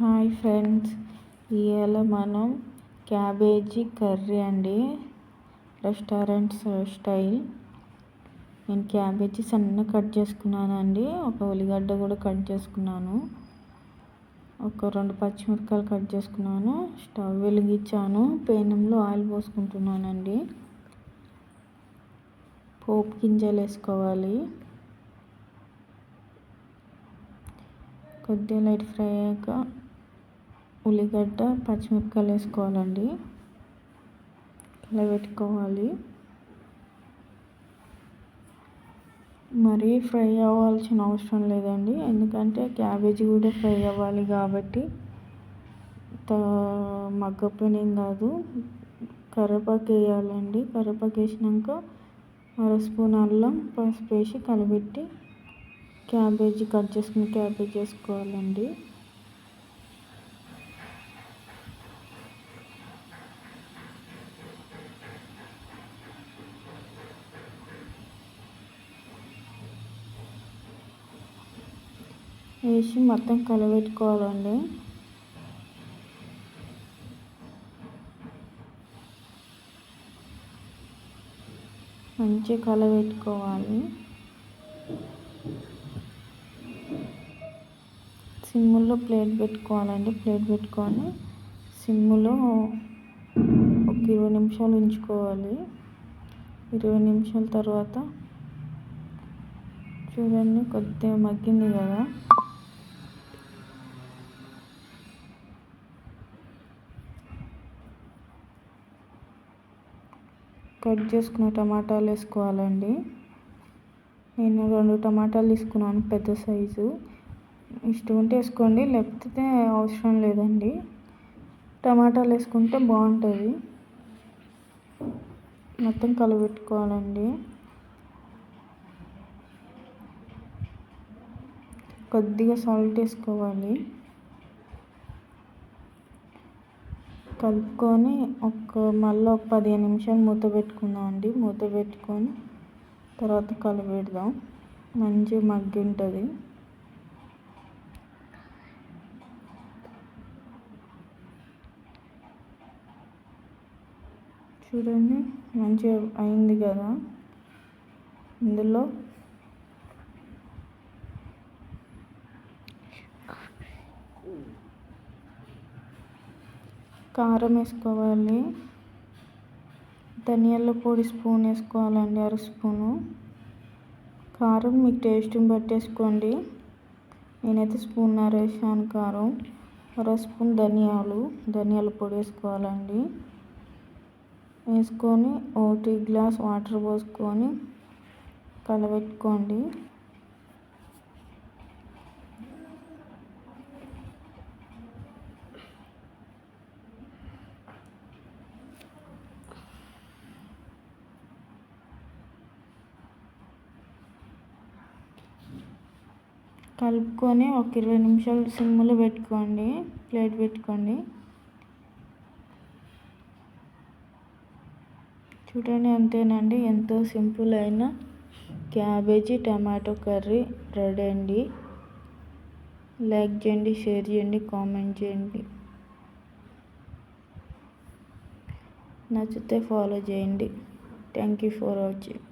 Hi friends ఇవాళ మనం cabbage curry అండి. Restaurant style. నేను క్యాబేజీ సన్న కట్ చేసుకున్నానండి. ఒక ఉల్లిగడ్డ కూడా కట్ చేసుకున్నాను. ఒక రెండు పచ్చిమిరపకాయలు కట్ చేసుకున్నాను. స్టవ్ వెలిగించాను. పేనంలో ఆయిల్ పోసుకుంటున్నానండి. పోపు గింజలు వేసుకోవాలి. కొద్దిగా లైట్ ఫ్రై అయ్యాక ఉల్లిగడ్డ పచ్చిమిరపకాయలు వేసుకోవాలండి. కలబెట్టుకోవాలి. మరీ ఫ్రై అవ్వాల్సిన అవసరం లేదండి. ఎందుకంటే క్యాబేజీ కూడా ఫ్రై అవ్వాలి కాబట్టి మగ్గపోయినేం కాదు. కరివేపాకు వేయాలండి. కరివేపాకు వేసినాక అర స్పూన్ అల్లం పసుపు వేసి కలబెట్టి క్యాబేజీ కట్ చేసుకుని క్యాబేజీ వేసుకోవాలండి వేసి మొత్తం కలబెట్టుకోవాలండి. మంచిగా కలబెట్టుకోవాలి. సిమ్ములో ప్లేట్ పెట్టుకోవాలండి. ప్లేట్ పెట్టుకొని సిమ్ములో ఒక ఇరవై నిమిషాలు ఉంచుకోవాలి. ఇరవై నిమిషాల తర్వాత చూడండి కొద్దిగా మగ్గింది కదా. కట్ చేసుకున్న టమాటాలు వేసుకోవాలండి. నేను రెండు టమాటాలు తీసుకున్నాను పెద్ద సైజు. ఇష్టం ఉంటే వేసుకోండి లేకపోతే అవసరం లేదండి. టమాటాలు వేసుకుంటే బాగుంటుంది. మొత్తం కలబెట్టుకోవాలండి. కొద్దిగా సాల్ట్ వేసుకోవాలి. కలుపుకొని ఒక మళ్ళీ ఒక పదిహేను నిమిషాలు మూత పెట్టుకుందాం అండి. మూత పెట్టుకొని తర్వాత కలిపెడదాం మంచిగా మగ్గి ఉంటుంది చూడండి మంచిగా అయింది కదా. ఇందులో కారం వేసుకోవాలి. ధనియాల పొడి స్పూన్ వేసుకోవాలండి అర స్పూను. కారం మీకు టేస్ట్ని బట్టి వేసుకోండి. నేనైతే స్పూన్నర వేసాను కారం. అర స్పూన్ ధనియాలు ధనియాల పొడి వేసుకోవాలండి. వేసుకొని ఒకటి గ్లాస్ వాటర్ పోసుకొని కలబెట్టుకోండి. కలుపుకొని ఒక ఇరవై నిమిషాలు సిమ్లో పెట్టుకోండి ప్లేట్ పెట్టుకోండి. చూడండి అంతేనండి ఎంతో సింపుల్ అయిన క్యాబేజీ టమాటో కర్రీ రెడీ అండి. లైక్ చేయండి షేర్ చేయండి కామెంట్ చేయండి. నచ్చితే ఫాలో చేయండి. Thank you for watching.